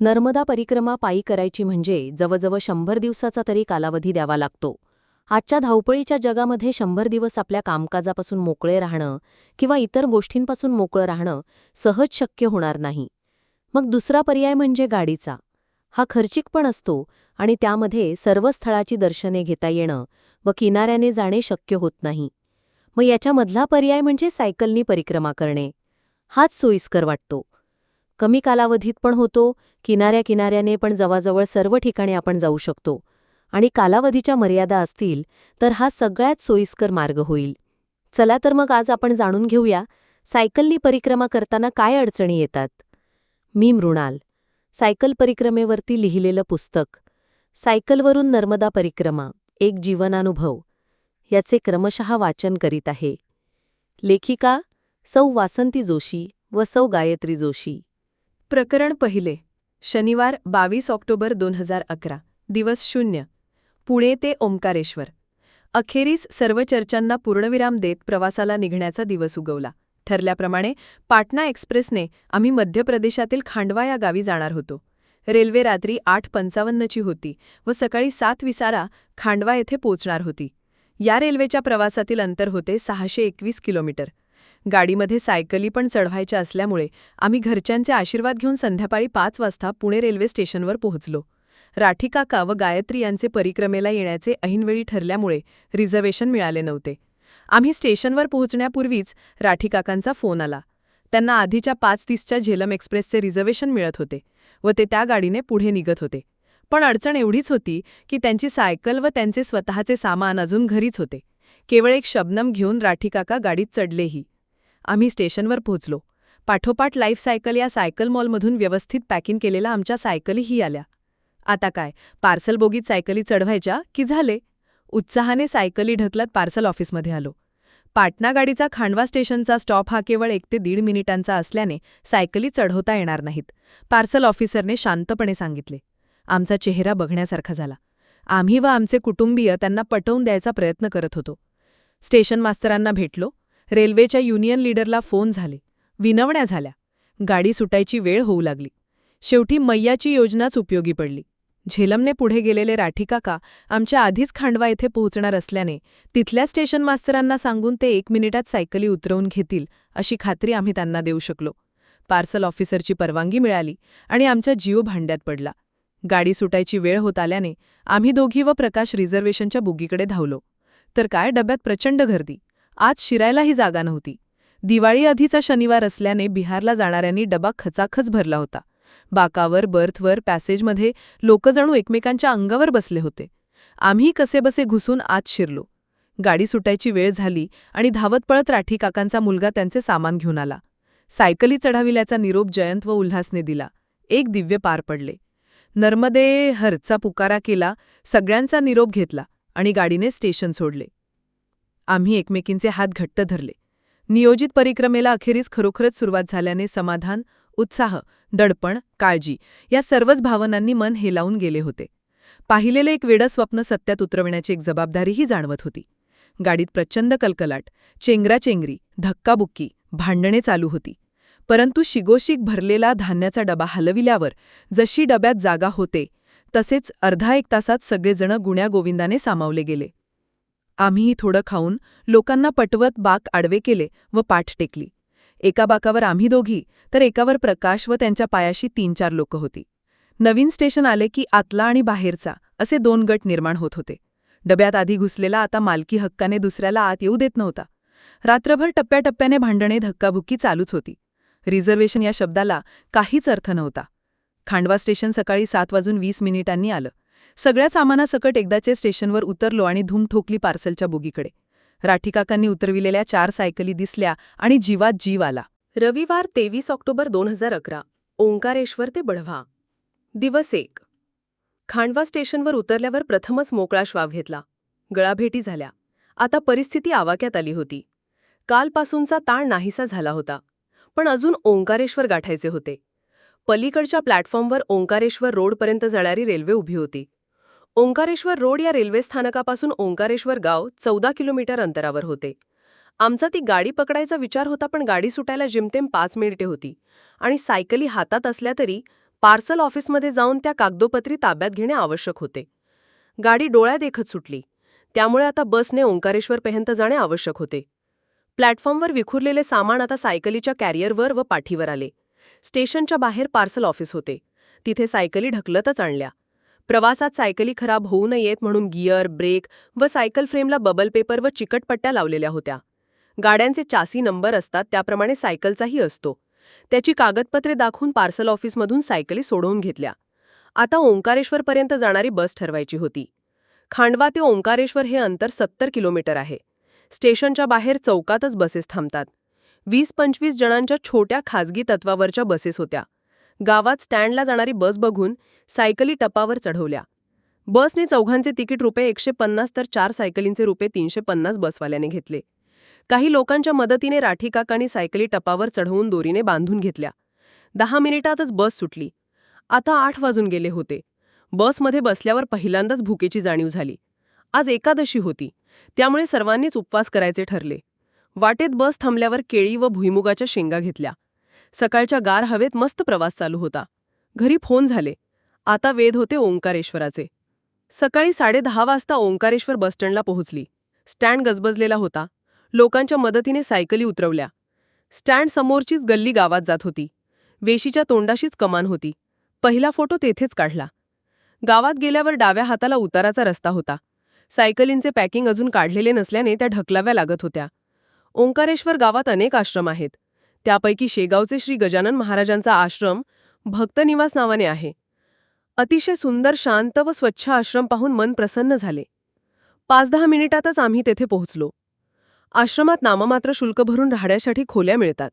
नर्मदा परिक्रमा पायी करायची म्हणजे जवळजवळ शंभर दिवसाचा तरी कालावधी द्यावा लागतो. आजच्या धावपळीच्या जगामध्ये शंभर दिवस आपल्या कामकाजापासून मोकळे राहणं किंवा इतर गोष्टींपासून मोकळं राहणं सहज शक्य होणार नाही. मग दुसरा पर्याय म्हणजे गाडीचा. हा खर्चिक पण असतो आणि त्यामध्ये सर्व स्थळाची दर्शने घेता येणं व किनाऱ्याने जाणे शक्य होत नाही. मग याच्यामधला पर्याय म्हणजे सायकलनी परिक्रमा करणे. हाच सोयीस्कर वाटतो. कमी कालावधीत पण होतो किनाऱ्या किनाऱ्याने पण जवळजवळ सर्व ठिकाणी आपण जाऊ शकतो. आणि कालावधीच्या मर्यादा असतील तर हा सगळ्यात सोयीस्कर मार्ग होईल. चला तर मग आज आपण जाणून घेऊया सायकलनी परिक्रमा करताना काय अडचणी येतात. मी मृणाल. सायकल परिक्रमेवरती लिहिलेलं पुस्तक. सायकलवरून नर्मदा परिक्रमा एक जीवनानुभव. याचे क्रमशः वाचन करीत आहे. लेखिका सौ वासंती जोशी व सौ गायत्री जोशी. प्रकरण पहिले. शनिवार बावीस ऑक्टोबर दोन हजार अकरा. दिवस शून्य. पुणे ते ओंकारेश्वर. अखेरीस सर्व चर्चांना पूर्णविराम देत प्रवासाला निघण्याचा दिवस उगवला. ठरल्याप्रमाणे पाटणा एक्सप्रेसने आम्ही मध्य प्रदेशातील खांडवा या गावी जाणार होतो. रेल्वे रात्री आठ पंचावन्नची होती व सकाळी सात विसारा खांडवा येथे पोचणार होती. या रेल्वेच्या प्रवासातील अंतर होते सहाशे एकवीस किलोमीटर. गाडीमध्ये सायकली पण चढवायच्या असल्यामुळे आम्ही घरच्यांचे आशीर्वाद घेऊन संध्याकाळी पाच वाजता पुणे रेल्वे स्टेशनवर पोहोचलो. राठी काका व गायत्री यांचे परिक्रमेला येण्याचे ऐनवेळी ठरल्यामुळे रिझर्वेशन मिळाले नव्हते. आम्ही स्टेशनवर पोहोचण्यापूर्वीच राठीकाकांचा फोन आला. त्यांना आधीच्या पाच तीसच्या झेलम एक्सप्रेसचे रिझर्वेशन मिळत होते व ते त्या गाडीने पुढे निघत होते. पण अडचण एवढीच होती की त्यांची सायकल व त्यांचे स्वतःचे सामान अजून घरीच होते. केवळ एक शबनम घेऊन राठीकाका गाडीत चढलेही. आम्ही स्टेशनवर पोहोचलो. पाठोपाठ लाईफ सायकल या सायकल मॉलमधून व्यवस्थित पॅकिंग केलेल्या आमच्या सायकलीही आल्या. आता काय पार्सल बोगीत सायकली चढवायच्या की झाले? उत्साहाने सायकली ढकलत पार्सल ऑफिसमध्ये आलो. पाटणा गाडीचा खांडवा स्टेशनचा स्टॉप हा केवळ एक ते दीड मिनिटांचा असल्याने सायकली चढवता येणार नाहीत पार्सल ऑफिसरने शांतपणे सांगितले. आमचा चेहरा बघण्यासारखा झाला. आम्ही व आमचे कुटुंबीय त्यांना पटवून द्यायचा प्रयत्न करत होतो. स्टेशन मास्तरांना भेटलो. रेल्वेच्या युनियन लीडरला फोन झाले. विनवण्या झाल्या. गाडी सुटायची वेळ होऊ लागली. शेवटी मैयाची योजनाच उपयोगी पडली. झेलमने पुढे गेलेले राठीकाका आमच्या आधीच खांडवा येथे पोहोचणार असल्याने तिथल्या स्टेशन मास्तरांना सांगून ते एक मिनिटात सायकली उतरवून घेतील अशी खात्री आम्ही त्यांना देऊ शकलो. पार्सल ऑफिसरची परवानगी मिळाली आणि आमचा जीव भांड्यात पडला. गाडी सुटायची वेळ होत आल्याने आम्ही दोघी व प्रकाश रिझर्वेशनच्या बुगीकडे धावलो. तर काय डब्यात प्रचंड गर्दी. आज शिरायलाही जागा नव्हती. दिवाळी आधीचा शनिवार असल्याने बिहारला जाणाऱ्यांनी डबा खचाखच भरला होता. बाकावर बर्थवर पॅसेजमध्ये लोकजणू एकमेकांच्या अंगावर बसले होते. आम्ही कसेबसे घुसून आत शिरलो. गाडी सुटायची वेळ झाली आणि धावत पळत राठी काकांचा मुलगा त्यांचे सामान घेऊन आला. सायकली चढाविल्याचा निरोप जयंत व उल्हासने दिला. एक दिव्य पार पडले. नर्मदे हरचा पुकारा केला सगळ्यांचा निरोप घेतला आणि गाडीने स्टेशन सोडले. आम्ही एकमेकींचे हात घट्ट धरले. नियोजित परिक्रमेला अखेरीस खरोखरच सुरुवात झाल्याने समाधान उत्साह दडपण काळजी या सर्वच भावनांनी मन हेलावून गेले होते. पाहिलेले एक वेडं स्वप्न सत्यात उतरविण्याची एक जबाबदारीही जाणवत होती. गाडीत प्रचंड कलकलाट चेंगराचेंगरी धक्काबुक्की भांडणे चालू होती. परंतु शिगोशिक भरलेला धान्याचा डबा हलविल्यावर जशी डब्यात जागा होते तसेच अर्धा एक तासात सगळेजण गुण्यागोविंदाने सामावले गेले. आम्हीही थोडं खाऊन लोकांना पटवत बाक आडवे केले व पाठ टेकली. एका बाकावर आम्ही दोघी तर एकावर प्रकाश व त्यांच्या पायाशी तीन चार लोक होती. नवीन स्टेशन आले की आतला आणि बाहेरचा असे दोन गट निर्माण होत होते. डब्यात आधी घुसलेला आता मालकी हक्काने दुसऱ्याला आत येऊ देत नव्हता. रात्रभर टप्प्याटप्प्याने भांडणे धक्काबुक्की चालूच होती. रिझर्वेशन या शब्दाला काहीच अर्थ नव्हता. खांडवा स्टेशन सकाळी सात वाजून वीस मिनिटांनी आलं. सगळ्या सामानासकट एकदाचे स्टेशनवर उतरलो आणि धूम ठोकली पार्सलच्या बोगीकडे. राठीकाकांनी उतरविलेल्या चार सायकली दिसल्या आणि जीवात जीव आला. रविवार तेवीस ऑक्टोबर दोन हजार अकरा. ओंकारेश्वर ते बढवा दिवस एक. खांडवा स्टेशनवर उतरल्यावर प्रथमच मोकळा श्वाव घेतला. गळाभेटी झाल्या. आता परिस्थिती आवाक्यात आली होती. कालपासूनचा ताण नाहीसा झाला होता. पण अजून ओंकारेश्वर गाठायचे होते. पलीकडच्या प्लॅटफॉर्मवर ओंकारेश्वर रोडपर्यंत जाणारी रेल्वे उभी होती. ओंकारेश्वर रोड या रेल्वे स्थानकापासून ओंकारेश्वर गाव चौदा किलोमीटर अंतरावर होते. आमचा ती गाडी पकडायचा विचार होता पण गाडी सुटायला जिमतेम पाच मिनिटे होती आणि सायकली हातात असल्या तरी पार्सल ऑफिसमध्ये जाऊन त्या कागदोपत्री ताब्यात घेणे आवश्यक होते. गाडी डोळ्यादेखत सुटली. त्यामुळे आता बसने ओंकारेश्वरपर्यंत जाणे आवश्यक होते. प्लॅटफॉर्मवर विखुरलेले सामान आता सायकलीच्या कॅरियरवर व पाठीवर आले. स्टेशनच्या बाहेर पार्सल ऑफिस होते. तिथे सायकली ढकलतच आणल्या. प्रवासात सायकली खराब होऊ नयेत म्हणून गिअर ब्रेक व सायकल फ्रेमला बबल पेपर व चिकटपट्ट्या लावलेल्या होत्या. गाड्यांचे चासी नंबर असतात त्याप्रमाणे सायकलचाही असतो. त्याची कागदपत्रे दाखवून पार्सल ऑफिसमधून सायकली सोडवून घेतल्या. आता ओंकारेश्वरपर्यंत जाणारी बस ठरवायची होती. खांडवा ते ओंकारेश्वर हे अंतर सत्तर किलोमीटर आहे. स्टेशनच्या बाहेर चौकातच बसेस थांबतात. वीस पंचवीस जणांच्या छोट्या खाजगी तत्वावरच्या बसेस होत्या. गावात स्टँडला जाणारी बस बघून सायकली टपावर चढवल्या. बसने चौघांचे तिकीट रुपये एकशे पन्नास तर चार सायकलींचे रुपये तीनशे पन्नास बसवाल्याने घेतले. काही लोकांच्या मदतीने राठीकाकांनी सायकली टपावर चढवून दोरीने बांधून घेतल्या. दहा मिनिटातच बस सुटली. आता आठ वाजून गेले होते. बसमध्ये बसल्यावर पहिल्यांदाच भुकेची जाणीव झाली. आज एकादशी होती. त्यामुळे सर्वांनीच उपवास करायचे ठरले. वाटेत बस थांबल्यावर केळी व भुईमुगाच्या शेंगा घेतल्या. सकाळच्या गार हवेत मस्त प्रवास चालू होता. घरी फोन झाले. आता वेध होते ओंकारेश्वराचे. सकाळी साडेदहा वाजता ओंकारेश्वर बसस्टँडला पोहोचली. स्टँड गजबजलेला होता. लोकांच्या मदतीने सायकली उतरवल्या. स्टँड समोरचीच गल्ली गावात जात होती. वेशीच्या तोंडाशीच कमान होती. पहिला फोटो तेथेच काढला. गावात गेल्यावर डाव्या हाताला उताराचा रस्ता होता. सायकलींचे पॅकिंग अजून काढलेले नसल्याने त्या ढकलाव्या लागत होत्या. ओंकारेश्वर गावात अनेक आश्रम आहेत. त्यापैकी शेगावचे श्री गजानन महाराजांचा आश्रम भक्तनिवास नावाने आहे. अतिशय सुंदर शांत व स्वच्छ आश्रम पाहून मन प्रसन्न झाले. पाच दहा मिनिटातच आम्ही तेथे पोहोचलो. आश्रमात नाममात्र शुल्क भरून राहण्यासाठी खोल्या मिळतात.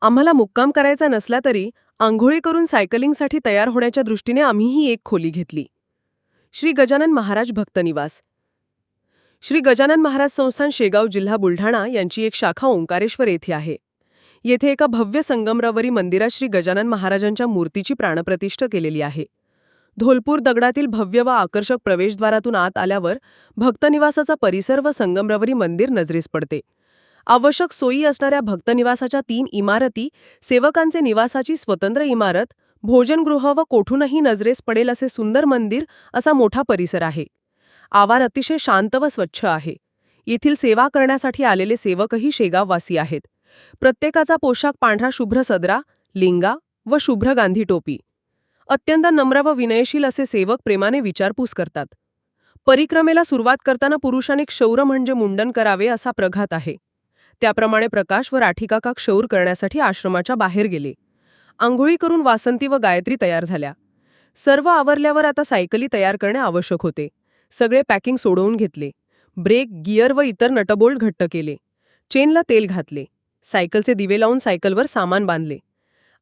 आम्हाला मुक्काम करायचा नसला तरी आंघोळी करून सायकलिंगसाठी तयार होण्याच्या दृष्टीने आम्हीही एक खोली घेतली. श्री गजानन महाराज भक्तनिवास. श्री गजानन महाराज संस्थान शेगाव जिल्हा बुलढाणा यांची एक शाखा ओंकारेश्वर येथे आहे. येथे एका भव्य संगमरवरी मंदिरात श्री गजानन महाराजांच्या मूर्तीची प्राणप्रतिष्ठा केलेली आहे. धोलपूर दगडातील भव्य व आकर्षक प्रवेशद्वारातून आत आल्यावर भक्तनिवासाचा परिसर व संगमरवरी मंदिर नजरेस पडते. आवश्यक सोयी असणाऱ्या भक्तनिवासाच्या तीन इमारती सेवकांचे निवासाची स्वतंत्र इमारत भोजनगृह व कोठूनही नजरेस पडेल असे सुंदर मंदिर असा मोठा परिसर आहे. आवार अतिशय शांत व स्वच्छ आहे. येथील सेवा करण्यासाठी आलेले सेवकही शेगाववासी आहेत. प्रत्येकाचा पोशाख पांढरा शुभ्र सदरा लिंगा व शुभ्र गांधी टोपी. अत्यंत नम्र व विनयशील असे सेवक प्रेमाने विचारपूस करतात. परिक्रमेला सुरुवात करताना पुरुषाने क्षौर म्हणजे मुंडन करावे असा प्रघात आहे. त्याप्रमाणे प्रकाश व राठिकाका क्षौर करण्यासाठी आश्रमाच्या बाहेर गेले. आंघोळी करून वासंती व गायत्री तयार झाल्या. सर्व आवरल्यावर आता सायकली तयार करणे आवश्यक होते. सगळे पॅकिंग सोडवून घेतले. ब्रेक गिअर व इतर नटबोल्ट घट्ट केले. चेनला तेल घातले. सायकलचे दिवे लावून सायकलवर सामान बांधले.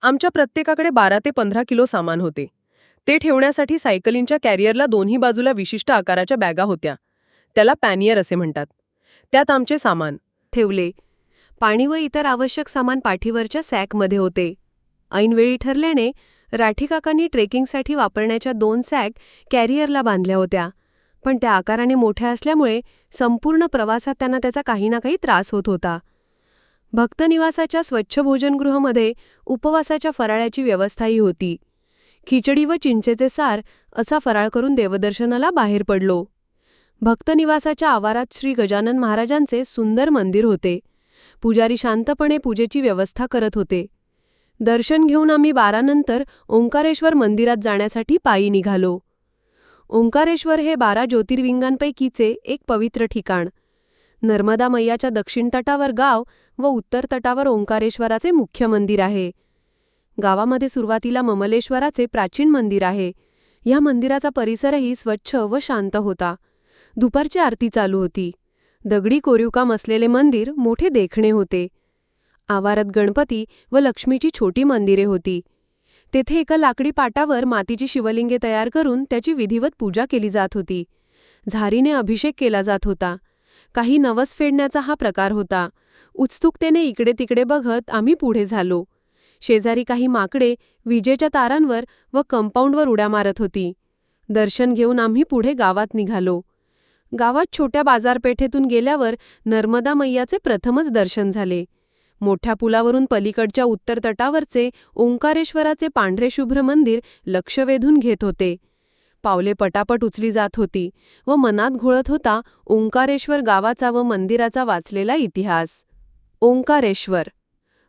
आमच्या प्रत्येकाकडे बारा ते पंधरा किलो सामान होते. ते ठेवण्यासाठी सायकलींच्या कॅरियरला दोन्ही बाजूला विशिष्ट आकाराच्या बॅगा होत्या. त्याला पॅनियर असे म्हणतात. त्यात आमचे सामान ठेवले. पाणी व इतर आवश्यक सामान पाठीवरच्या सॅकमध्ये होते. ऐनवेळी ठरल्याने राठीकाकांनी ट्रेकिंगसाठी वापरण्याच्या दोन सॅक कॅरियरला बांधल्या होत्या. पण त्या आकाराने मोठ्या असल्यामुळे संपूर्ण प्रवासात त्यांना त्याचा काही ना काही त्रास होत होता. भक्तनिवासाच्या स्वच्छ भोजनगृहामध्ये उपवासाच्या फराळ्याची व्यवस्थाही होती. खिचडी व चिंचेचे सार असा फराळ करून देवदर्शनाला बाहेर पडलो. भक्तनिवासाच्या आवारात श्री गजानन महाराजांचे सुंदर मंदिर होते. पुजारी शांतपणे पूजेची व्यवस्था करत होते. दर्शन घेऊन आम्ही बारानंतर ओंकारेश्वर मंदिरात जाण्यासाठी पायी निघालो. ओंकारेश्वर हे बारा ज्योतिर्विंगांपैकीचे एक पवित्र ठिकाण. नर्मदा मैयाच्या दक्षिण तटावर गाव व उत्तर तटावर ओंकारेश्वराचे मुख्य मंदिर आहे. गावामध्ये सुरुवातीला ममलेश्वराचे प्राचीन मंदिर आहे. या मंदिराचा परिसरही स्वच्छ व शांत होता. दुपारची आरती चालू होती. दगडी कोरीवकाम असलेले मंदिर मोठे देखणे होते. आवारात गणपती व लक्ष्मीची छोटी मंदिरे होती. तेथे एका लाकडी पाटावर मातीची शिवलिंगे तयार करून त्याची विधिवत पूजा केली जात होती. झारीने अभिषेक केला जात होता. काही नवस फेडण्याचा हा प्रकार होता. उत्सुकतेने इकडे तिकडे बघत आम्ही पुढे झालो. शेजारी काही माकडे विजेच्या तारांवर व कंपाऊंडवर उड्या मारत होती. दर्शन घेऊन आम्ही पुढे गावात निघालो. गावात छोट्या बाजारपेठेतून गेल्यावर नर्मदा मैयाचे प्रथमच दर्शन झाले. मोठ्या पुलावरून पलीकडच्या उत्तर तटावरचे ओंकारेश्वराचे पांढरे शुभ्र मंदिर लक्ष वेधून घेत होते. पावले पटापट उचली जात होती व मनात घोळत होता ओंकारेश्वर गावाचा व मंदिराचा वाचलेला इतिहास. ओंकारेश्वर.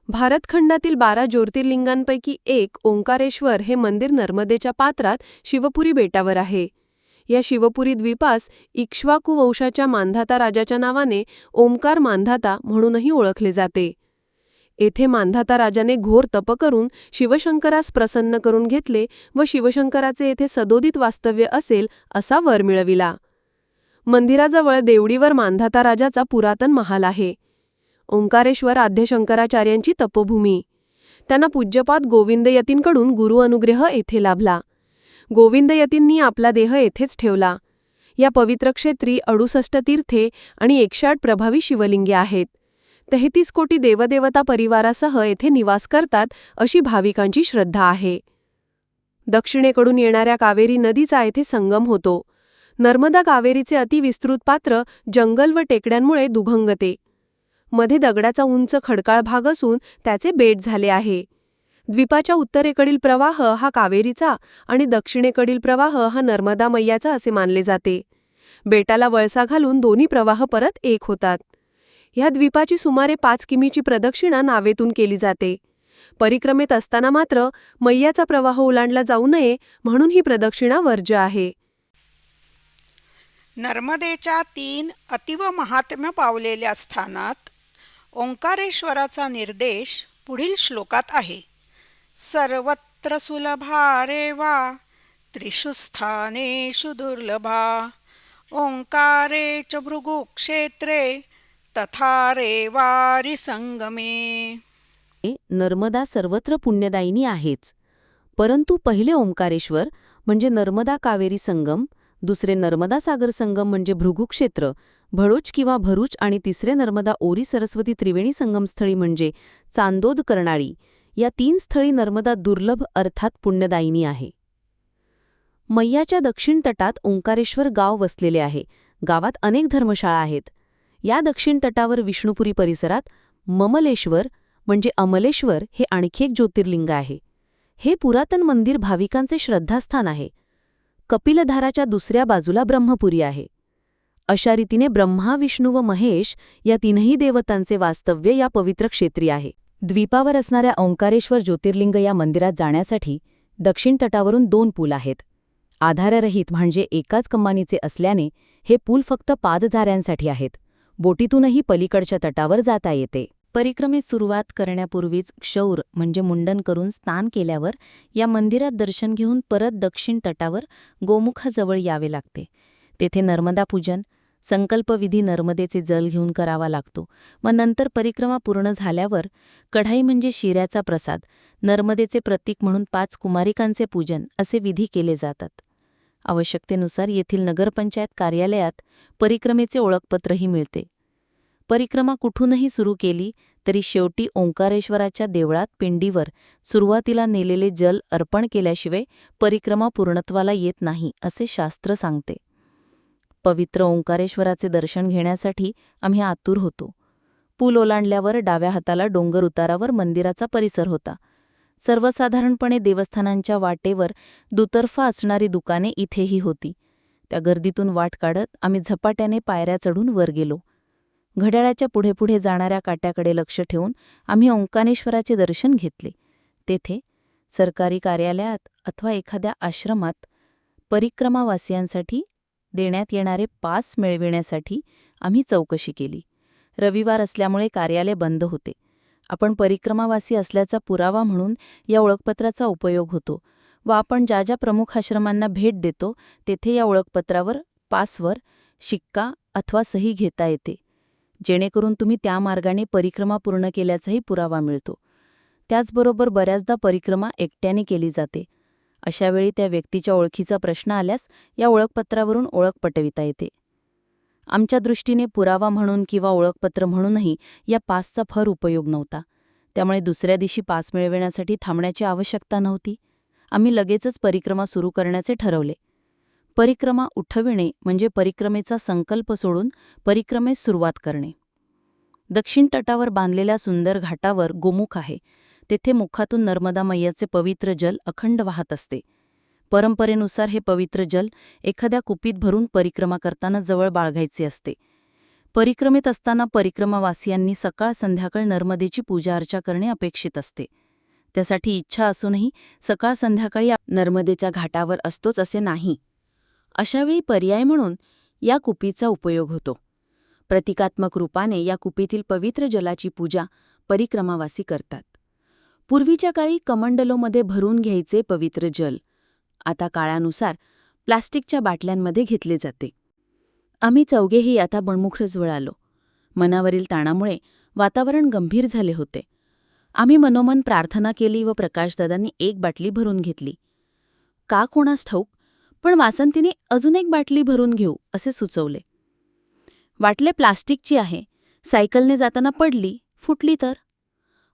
भारतखंडातील बारा ज्योतिर्लिंगांपैकी एक ओंकारेश्वर हे मंदिर नर्मदेच्या पात्रात शिवपुरी बेटावर आहे. या शिवपुरी द्वीपास इक्ष्वाकू वंशाच्या मांधाता राजाच्या नावाने ओंकार मांधाता म्हणूनही ओळखले जाते. येथे मांधाता राजाने घोर तप करून शिवशंकरास प्रसन्न करून घेतले व शिवशंकराचे येथे सदोदित वास्तव्य असेल असा वर मिळविला. मंदिराजवळ देवडीवर मांधाता राजाचा पुरातन महाल आहे. ओंकारेश्वर आद्यशंकराचार्यांची तपोभूमी. त्यांना पूज्यपाद गोविंद यतींकडून गुरु अनुग्रह येथे लाभला. गोविंद यतींनी आपला देह येथेच ठेवला. या पवित्र क्षेत्री अडुसष्ट तीर्थे आणि एकशे आठ प्रभावी शिवलिंगे आहेत. तेहतीस कोटी देवदेवता परिवारासह येथे निवास करतात अशी भाविकांची श्रद्धा आहे. दक्षिणेकडून येणाऱ्या कावेरी नदीचा येथे संगम होतो. नर्मदा कावेरीचे अतिविस्तृत पात्र जंगल व टेकड्यांमुळे दुभंगते. मध्ये दगडाचा उंच खडकाळ भाग असून त्याचे बेट झाले आहे. द्वीपाच्या उत्तरेकडील प्रवाह हा कावेरीचा आणि दक्षिणेकडील प्रवाह हा नर्मदा मैयाचा असे मानले जाते. बेटाला वळसा घालून दोन्ही प्रवाह परत एक होतात. ह्या द्वीपाची सुमारे पाच किमीची प्रदक्षिणा नावेतून केली जाते. परिक्रमेत असताना मात्र मैयाचा प्रवाह ओलांडला जाऊ नये म्हणून ही प्रदक्षिणा वर्ज्य आहे. नर्मदेच्या तीन अतिव महात्म्य पावलेल्या स्थानात ओंकारेश्वराचा निर्देश पुढील श्लोकात आहे. सर्वत्र सुलभा रे वा त्रिषु स्थानेषु दुर्लभा ओंकारे च भृगुक्षेत्रे तथा रे संगमे. नर्मदा सर्वत्र पुण्यदायिनी आहेच. परंतु पहिले ओंकारेश्वर म्हणजे नर्मदा कावेरी संगम दुसरे नर्मदा सागर संगम म्हणजे भृगुक्षेत्र भडोच किंवा भरूच आणि तिसरे नर्मदा ओरी सरस्वती त्रिवेणी संगमस्थळी म्हणजे चांदोद कर्णाळी या तीन स्थळी नर्मदा दुर्लभ अर्थात पुण्यदायिनी आहे. मैयाच्या दक्षिण तटात ओंकारेश्वर गाव वसलेले आहे. गावात अनेक धर्मशाळा आहेत. या दक्षिण तटावर विष्णुपुरी परिसरात ममलेश्वर म्हणजे अमलेश्वर हे आणखी एक ज्योतिर्लिंग आहे. हे पुरातन मंदिर भाविकांचे श्रद्धास्थान आहे. कपिलधाराच्या दुसऱ्या बाजूला ब्रह्मपुरी आहे. अशा रीतीने ब्रह्मा विष्णू व महेश या तीनही देवतांचे वास्तव्य या पवित्र क्षेत्री आहे. द्वीपावर असणाऱ्या ओंकारेश्वर ज्योतिर्लिंग या मंदिरात जाण्यासाठी दक्षिण तटावरून दोन पूल आहेत. आधाररहित म्हणजे एकाच कमानीचे असल्याने हे पूल फक्त पादझाऱ्यांसाठी आहेत. बोटीतूनही पलीकडच्या तटावर जाता येते. परिक्रमेत सुरुवात करण्यापूर्वीच क्षौर म्हणजे मुंडन करून स्नान केल्यावर या मंदिरात दर्शन घेऊन परत दक्षिण तटावर गोमुखाजवळ यावे लागते. तेथे नर्मदा पूजन संकल्पविधी नर्मदेचे जल घेऊन करावा लागतो. मग नंतर परिक्रमा पूर्ण झाल्यावर कढाई म्हणजे शिऱ्याचा प्रसाद नर्मदेचे प्रतीक म्हणून पाच कुमारिकांचे पूजन असे विधी केले जातात. आवश्यकतेनुसार येथील नगरपंचायत कार्यालयात परिक्रमेचे ओळखपत्रही मिळते. परिक्रमा कुठूनही सुरू केली तरी शेवटी ओंकारेश्वराच्या देवळात पिंडीवर सुरुवातीला नेलेले जल अर्पण केल्याशिवाय परिक्रमा पूर्णत्वाला येत नाही असे शास्त्र सांगते. पवित्र ओंकारेश्वराचे दर्शन घेण्यासाठी आम्ही आतुर होतो. पूल ओलांडल्यावर डाव्या हाताला डोंगर उतारावर मंदिराचा परिसर होता. सर्वसाधारणपणे देवस्थानांच्या वाटेवर दुतर्फा असणारी दुकाने इथेही होती. त्या गर्दीतून वाट काढत आम्ही झपाट्याने पायऱ्या चढून वर गेलो. घड्याळाच्या पुढे पुढे जाणाऱ्या काट्याकडे लक्ष ठेवून आम्ही ओंकानेश्वराचे दर्शन घेतले. तेथे सरकारी कार्यालयात अथवा एखाद्या आश्रमात परिक्रमावासियांसाठी देण्यात येणारे पास मिळविण्यासाठी आम्ही चौकशी केली. रविवार असल्यामुळे कार्यालय बंद होते. आपण परिक्रमावासी असल्याचा पुरावा म्हणून या ओळखपत्राचा उपयोग होतो व आपण ज्या ज्या प्रमुख आश्रमांना भेट देतो तेथे या ओळखपत्रावर पासवर शिक्का अथवा सही घेता येते. जेणेकरून तुम्ही त्या मार्गाने परिक्रमा पूर्ण केल्याचाही पुरावा मिळतो. त्याचबरोबर बऱ्याचदा परिक्रमा एकट्याने केली जाते. अशावेळी त्या व्यक्तीच्या ओळखीचा प्रश्न आल्यास या ओळखपत्रावरून ओळख पटविता येते. आमच्या दृष्टीने पुरावा म्हणून किंवा ओळखपत्र म्हणूनही या पासचा फार उपयोग नव्हता. त्यामुळे दुसऱ्या दिवशी पास मिळविण्यासाठी थांबण्याची आवश्यकता नव्हती. आम्ही लगेचच परिक्रमा सुरू करण्याचे ठरवले. परिक्रमा उठविणे म्हणजे परिक्रमेचा संकल्प सोडून परिक्रमेस सुरुवात करणे. दक्षिण तटावर बांधलेल्या सुंदर घाटावर गोमुख आहे. तेथे मुखातून नर्मदा मैयाचे पवित्र जल अखंड वाहत असते. परंपरेनुसार हे पवित्र जल एखाद्या कुपीत भरून परिक्रमा करताना जवळ बाळगायचे असते. परिक्रमेत असताना परिक्रमावासियांनी सकाळ संध्याकाळ नर्मदेची पूजा अर्चा करणे अपेक्षित असते. त्यासाठी इच्छा असूनही सकाळ संध्याकाळी नर्मदेच्या घाटावर असतोच असे नाही. अशावेळी पर्याय म्हणून या कुपीचा उपयोग होतो. प्रतिकात्मक रूपाने या कुपीतील पवित्र जलाची पूजा परिक्रमावासी करतात. पूर्वीच्या काळी कमंडलोमध्ये भरून घ्यायचे पवित्र जल आता काळानुसार प्लास्टिकच्या बाटल्यांमध्ये घेतले जाते. आम्ही चौघेही आता बणमुखरच वळालो. मनावरील ताणामुळे वातावरण गंभीर झाले होते. आम्ही मनोमन प्रार्थना केली व प्रकाशदादांनी एक बाटली भरून घेतली. का कोणास ठाऊक पण वासंतीने अजून एक बाटली भरून घेऊ असे सुचवले. वाटले प्लास्टिकची आहे. सायकलने जाताना पडली फुटली तर?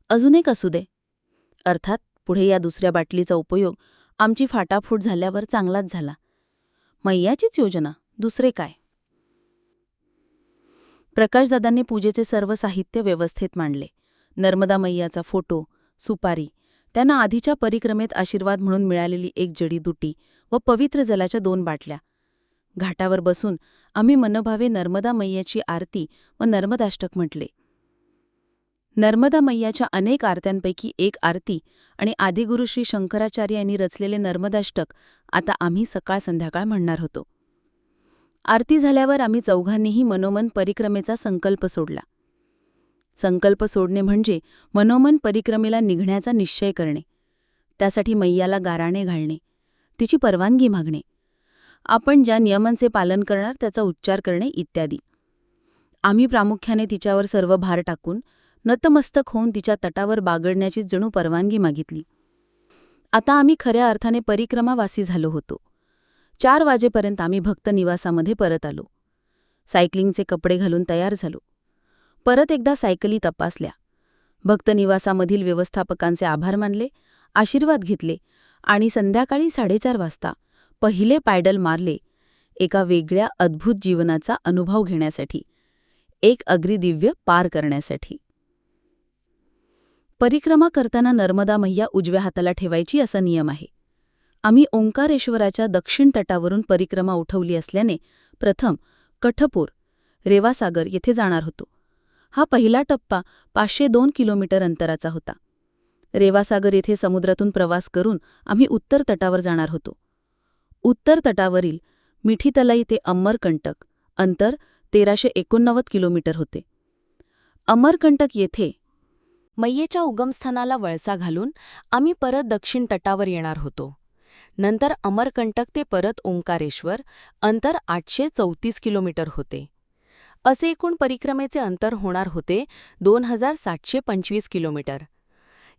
अजून एक असू दे. अर्थात पुढे या दुसऱ्या बाटलीचा उपयोग आमची फाटाफूट झाल्यावर चांगलाच झाला. मैयाचीच योजना दुसरे काय? प्रकाशदादांनी पूजेचे सर्व साहित्य व्यवस्थेत मांडले. नर्मदा मैयाचा फोटो सुपारी त्यांना आधीच्या परिक्रमेत आशीर्वाद म्हणून मिळालेली एक जडीदुटी व पवित्र जलाच्या दोन बाटल्या. घाटावर बसून आम्ही मनभावे नर्मदा मैयाची आरती व नर्मदाष्टक म्हटले. नर्मदा मैयाच्या अनेक आरत्यांपैकी एक आरती आणि आदिगुरु श्री शंकराचार्य यांनी रचलेले नर्मदाष्टक आता आम्ही सकाळ संध्याकाळ म्हणणार होतो. आरती झाल्यावर आम्ही चौघांनीही मनोमन परिक्रमेचा संकल्प सोडला. संकल्प सोडणे म्हणजे मनोमन परिक्रमेला निघण्याचा निश्चय करणे त्यासाठी मैयाला गाराणे घालणे तिची परवानगी मागणे आपण ज्या नियमांचे पालन करणार त्याचा उच्चार करणे इत्यादी. आम्ही प्रामुख्याने तिच्यावर सर्व भार टाकून नतमस्तक होऊन तिच्या तटावर बागडण्याची जणू परवानगी मागितली. आता आम्ही खऱ्या अर्थाने परिक्रमावासी झालो होतो. चार वाजेपर्यंत आम्ही भक्त निवासामध्ये परत आलो. सायकलिंगचे कपडे घालून तयार झालो. परत एकदा सायकली तपासल्या. भक्त निवासामधील व्यवस्थापकांचे आभार मानले आशीर्वाद घेतले आणि संध्याकाळी साडेचार वाजता पहिले पायडल मारले एका वेगळ्या अद्भुत जीवनाचा अनुभव घेण्यासाठी एक अग्रिदिव्य पार करण्यासाठी. परिक्रमा करताना नर्मदा मैया उजव्या हाताला ठेवायची असा नियम आहे. आम्ही ओंकारेश्वराच्या दक्षिण तटावरून परिक्रमा उठवली असल्याने प्रथम कठपूर रेवासागर येथे जाणार होतो. हा पहिला टप्पा पाचशे दोन किलोमीटर अंतराचा होता. रेवासागर येथे समुद्रातून प्रवास करून आम्ही उत्तर तटावर जाणार होतो. उत्तर तटावरील मिठीतलाई ते अमरकंटक अंतर तेराशे एकोणनव्वद किलोमीटर होते. अमरकंटक येथे मैयेच्या उगमस्थानाला वळसा घालून आम्ही परत दक्षिण तटावर येणार होतो. नंतर अमरकंटक ते परत ओंकारेश्वर अंतर आठशे चौतीस किलोमीटर होते. असे एकूण परिक्रमेचे अंतर होणार होते दोन हजार सातशे पंचवीस किलोमीटर.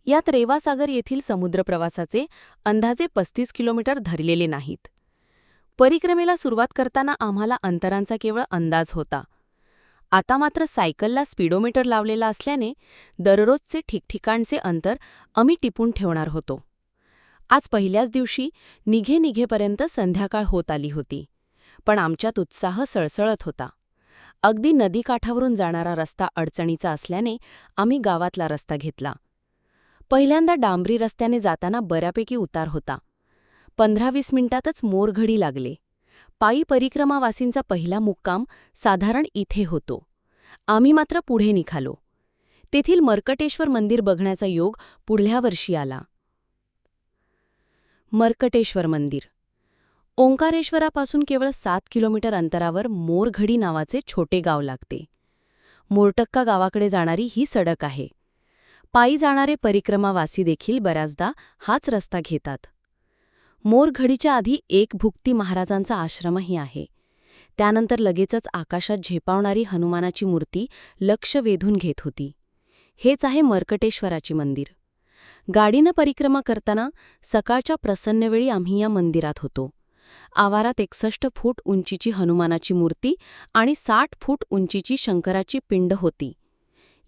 यात रेवासागर येथील समुद्रप्रवासाचे अंदाजे पस्तीस किलोमीटर धरलेले नाहीत. परिक्रमेला सुरुवात करताना आम्हाला अंतरांचा केवळ अंदाज होता. आता मात्र सायकलला स्पीडोमीटर लावलेला असल्याने दररोजचे ठिकठिकाणचे अंतर आम्ही टिपून ठेवणार होतो. आज पहिल्याच दिवशी निघे निघेपर्यंत संध्याकाळ होत आली होती पण आमच्यात उत्साह सळसळत होता. अगदी नदीकाठावरून जाणारा रस्ता अडचणीचा असल्याने आम्ही गावातला रस्ता घेतला. पहिल्यांदा डांबरी रस्त्याने जाताना बऱ्यापैकी उतार होता. पंधरा वीस मिनिटातच मोरघडी लागले. पायी परिक्रमावासींचा पहिला मुक्काम साधारण इथे होतो. आम्ही मात्र पुढे निघालो. तेथील मर्कटेश्वर मंदिर बघण्याचा योग पुढल्या वर्षी आला. मर्कटेश्वर मंदिर. ओंकारेश्वरापासून केवळ सात किलोमीटर अंतरावर मोरघडी नावाचे छोटे गाव लागते. मोरटक्का गावाकडे जाणारी ही सडक आहे. पायी जाणारे परिक्रमावासी देखील बऱ्याचदा हाच रस्ता घेतात. मोरघडीच्या आधी एक भुक्ती महाराजांचा आश्रमही आहे. त्यानंतर लगेचच आकाशात झेपावणारी हनुमानाची मूर्ती लक्ष वेधून घेत होती. हेच आहे मर्कटेश्वराची मंदिर. गाडीनं परिक्रमा करताना सकाळच्या प्रसन्नवेळी आम्ही या मंदिरात होतो. आवारात एकसष्ट फूट उंचीची हनुमानाची मूर्ती आणि साठ फूट उंचीची शंकराची पिंड होती.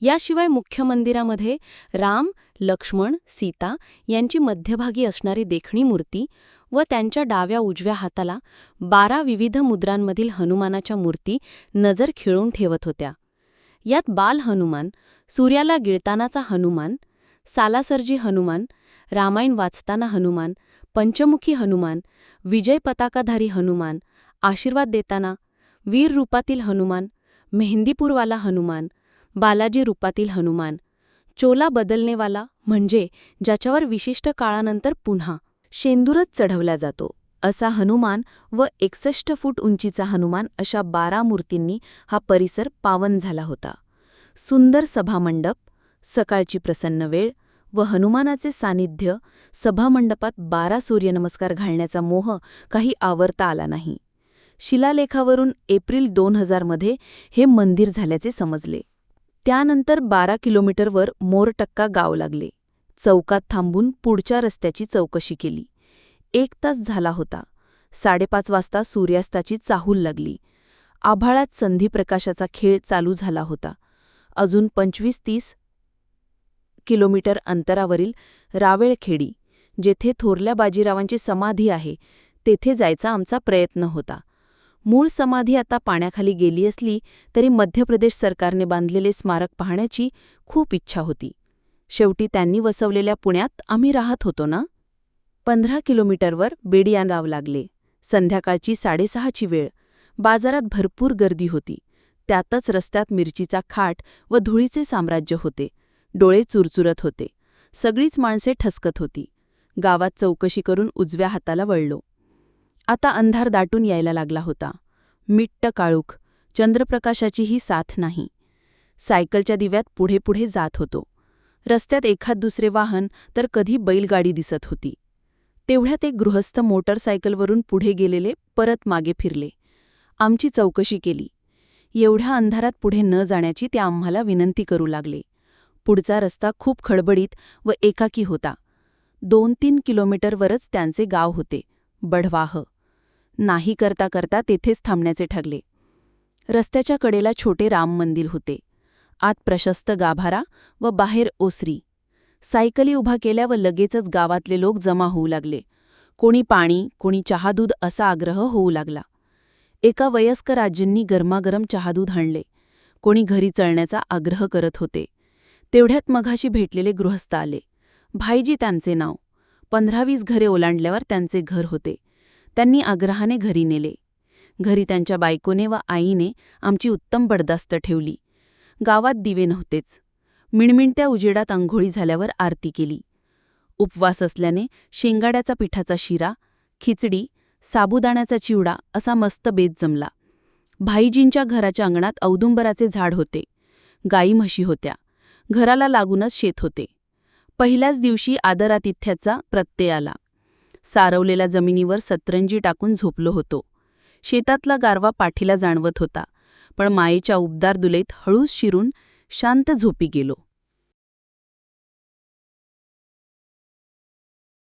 याशिवाय मुख्य मंदिरामध्ये राम लक्ष्मण सीता यांची मध्यभागी असणारी देखणी मूर्ती व त्यांच्या डाव्या उजव्या हाताला बारा विविध मुद्रांमधील हनुमानाच्या मूर्ती नजर खिळून ठेवत होत्या. यात बाल हनुमान सूर्याला गिळतानाचा हनुमान सालासर्जी हनुमान रामायण वाचताना हनुमान पंचमुखी हनुमान विजय पताकाधारी हनुमान आशीर्वाद देताना वीर रूपातील हनुमान मेहंदीपूरवाला हनुमान बालाजी रूपातील हनुमान चोला बदलनेवाला म्हणजे ज्याच्यावर विशिष्ट काळानंतर पुन्हा शेंदूरच चढवला जातो. असा हनुमान व एकसष्ट फूट उंचीचा हनुमान अशा बारा मूर्तींनी हा परिसर पावन झाला होता. सुंदर सभामंडप सकाळची प्रसन्न वेळ व हनुमानाचे सानिध्य सभामंडपात बारा सूर्यनमस्कार घालण्याचा मोह काही आवरता आला नाही. शिलालेखावरून एप्रिल दोन हजारमध्ये हे मंदिर झाल्याचे समजले. त्यानंतर बारा किलोमीटरवर मोरटक्का गाव लागले. चौकात थांबून पुढच्या रस्त्याची चौकशी केली. एक तास झाला होता. साडेपाच वाजता सूर्यास्ताची चाहूल लागली. आभाळात संधीप्रकाशाचा खेळ चालू झाला होता. अजून पंचवीस तीस किलोमीटर अंतरावरील रावेळखेडी जेथे थोरल्या बाजीरावांची समाधी आहे तेथे जायचा आमचा प्रयत्न होता. मूळ समाधी आता पाण्याखाली गेली असली तरी मध्य प्रदेश सरकारने बांधलेले स्मारक पाहण्याची खूप इच्छा होती. शेवटी त्यांनी वसवलेल्या पुण्यात आम्ही राहत होतो ना? पंधरा किलोमीटरवर बेडिया गाव लागले. संध्याकाळची साडेसहाची वेळ. बाजारात भरपूर गर्दी होती. त्यातच रस्त्यात मिरचीचा खाट व धुळीचे साम्राज्य होते. डोळे चुरचुरत होते. सगळीच माणसे ठसकत होती. गावात चौकशी करून उजव्या हाताला वळलो. आता अंधार दाटून यायला लागला होता. मिट्ट काळूख चंद्रप्रकाशाचीही साथ नाही. सायकलच्या दिव्यात पुढे पुढे जात होतो. रस्त्यात एखाद दुसरे वाहन तर कधी बैलगाडी दिसत होती. तेवढ्यात एक गृहस्थ मोटरसायकलवरून पुढे गेलेले परत मागे फिरले. आमची चौकशी केली. एवढ्या अंधारात पुढे न जाण्याची ते आम्हाला विनंती करू लागले. पुढचा रस्ता खूप खडबडीत व एकाकी होता. दोन तीन किलोमीटरवरच त्यांचे गाव होते. बढवाह. नाही करता करता तेथेच थांबण्याचे ठरले. रस्त्याच्या कडेला छोटे राम मंदिर होते. आत प्रशस्त गाभारा व बाहेर ओसरी. सायकली उभा केल्या व लगेचच गावातले लोक जमा होऊ लागले. कोणी पाणी कोणी चहादूध असा आग्रह होऊ लागला. एका वयस्कर आजींनी गरमागरम चहादूध आणले. कोणी घरी चळण्याचा आग्रह करत होते. तेवढ्यात मघाशी भेटलेले गृहस्थ आले. भाईजी त्यांचे नाव. पंधरावीस घरे ओलांडल्यावर त्यांचे घर होते. त्यांनी आग्रहाने घरी नेले. घरी त्यांच्या बायकोने व आईने आमची उत्तम बडदास्त ठेवली. गावात दिवे नव्हतेच. मिणमिणत्या उजेडात आंघोळी झाल्यावर आरती केली. उपवास असल्याने शेंगाड्याचा पिठाचा शिरा खिचडी साबुदाण्याचा चिवडा असा मस्त बेत जमला. भाईजींच्या घराच्या अंगणात औदुंबराचे झाड होते. गाई म्हशी होत्या. घराला लागूनच शेत होते. पहिल्याच दिवशी आदरातिथ्याचा प्रत्यय आला. सारवलेल्या जमिनीवर सतरंजी टाकून झोपलो होतो. शेतातला गारवा पाठीला जाणवत होता पण मायेच्या उबदार दुलेत हळूच शिरून शांत झोपी गेलो.